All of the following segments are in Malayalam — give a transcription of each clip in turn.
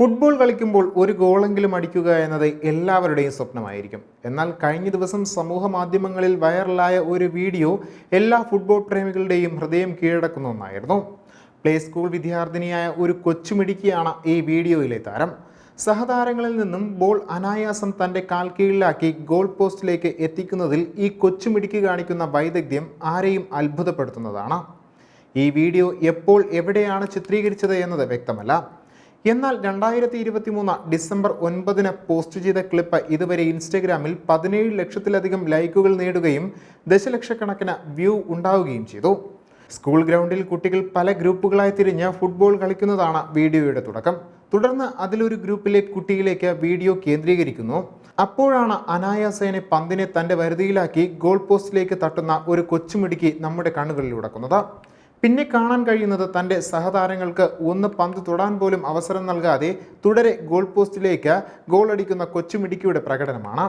ഫുട്ബോൾ കളിക്കുമ്പോൾ ഒരു ഗോളെങ്കിലും അടിക്കുക എന്നത് എല്ലാവരുടെയും സ്വപ്നമായിരിക്കും. എന്നാൽ കഴിഞ്ഞ ദിവസം സമൂഹ മാധ്യമങ്ങളിൽ വൈറലായ ഒരു വീഡിയോ എല്ലാ ഫുട്ബോൾ പ്രേമികളുടെയും ഹൃദയം കീഴടക്കുന്ന ഒന്നായിരുന്നു. പ്ലേ സ്കൂൾ വിദ്യാർത്ഥിനിയായ ഒരു കൊച്ചുമിടുക്കിയാണ് ഈ വീഡിയോയിലെ താരം. സഹതാരങ്ങളിൽ നിന്നും ബോൾ അനായാസം തന്റെ കാൽ കീഴിലാക്കി ഗോൾ പോസ്റ്റിലേക്ക് എത്തിക്കുന്നതിൽ ഈ കൊച്ചുമിടുക്കി കാണിക്കുന്ന വൈദഗ്ധ്യം ആരെയും അത്ഭുതപ്പെടുത്തുന്നതാണ്. ഈ വീഡിയോ എപ്പോൾ എവിടെയാണ് ചിത്രീകരിച്ചത് എന്നത് വ്യക്തമല്ല. എന്നാൽ രണ്ടായിരത്തി ഇരുപത്തി മൂന്ന് ഡിസംബർ ഒൻപതിന് പോസ്റ്റ് ചെയ്ത ക്ലിപ്പ് ഇതുവരെ ഇൻസ്റ്റഗ്രാമിൽ പതിനേഴ് ലക്ഷത്തിലധികം ലൈക്കുകൾ നേടുകയും ദശലക്ഷക്കണക്കിന് വ്യൂ ഉണ്ടാവുകയും ചെയ്തു. സ്കൂൾ ഗ്രൗണ്ടിൽ കുട്ടികൾ പല ഗ്രൂപ്പുകളായി തിരിഞ്ഞ് ഫുട്ബോൾ കളിക്കുന്നതാണ് വീഡിയോയുടെ തുടക്കം. തുടർന്ന് അതിലൊരു ഗ്രൂപ്പിലെ കുട്ടിയിലേക്ക് വീഡിയോ കേന്ദ്രീകരിക്കുന്നു. അപ്പോഴാണ് അനായാസേനെ പന്തിനെ തന്റെ വരുതിയിലാക്കി ഗോൾ പോസ്റ്റിലേക്ക് തട്ടുന്ന ഒരു കൊച്ചുമിടുക്കി നമ്മുടെ കണ്ണുകളിൽ ഉടക്കുന്നത്. പിന്നെ കാണാൻ കഴിയുന്നത് തന്റെ സഹതാരങ്ങൾക്ക് ഒന്ന് പന്ത് തൊടാൻ പോലും അവസരം നൽകാതെ തുടരെ ഗോൾ പോസ്റ്റിലേക്ക് ഗോളടിക്കുന്ന കൊച്ചുമിടുക്കിയുടെ പ്രകടനമാണ്.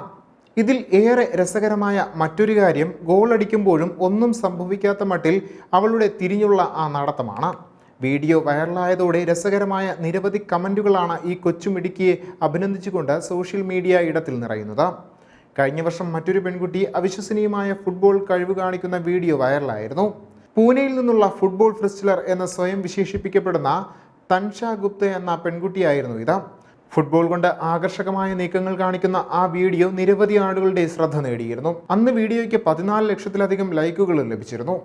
ഇതിൽ ഏറെ രസകരമായ മറ്റൊരു കാര്യം ഗോളടിക്കുമ്പോഴും ഒന്നും സംഭവിക്കാത്ത മട്ടിൽ അവളുടെ തിരിഞ്ഞുള്ള ആ നടത്തമാണ്. വീഡിയോ വൈറലായതോടെ രസകരമായ നിരവധി കമന്റുകളാണ് ഈ കൊച്ചുമിടുക്കിയെ അഭിനന്ദിച്ചുകൊണ്ട് സോഷ്യൽ മീഡിയ ഇടത്തിൽ നിറയുന്നത്. കഴിഞ്ഞ വർഷം മറ്റൊരു പെൺകുട്ടി അവിശ്വസനീയമായ ഫുട്ബോൾ കഴിവ് കാണിക്കുന്ന വീഡിയോ വൈറലായിരുന്നു. പൂനെയിൽ നിന്നുള്ള ഫുട്ബോൾ ഫ്രിസ്റ്റലർ എന്ന് സ്വയം വിശേഷിപ്പിക്കപ്പെടുന്ന തൻഷ ഗുപ്ത എന്ന പെൺകുട്ടിയായിരുന്നു ഇത്. ഫുട്ബോൾ കൊണ്ട് ആകർഷകമായ നീക്കങ്ങൾ കാണിക്കുന്ന ആ വീഡിയോ നിരവധി ആളുകളുടെ ശ്രദ്ധ നേടിയിരുന്നു. അന്ന് വീഡിയോയ്ക്ക് പതിനാല് ലക്ഷത്തിലധികം ലൈക്കുകൾ ലഭിച്ചിരുന്നു.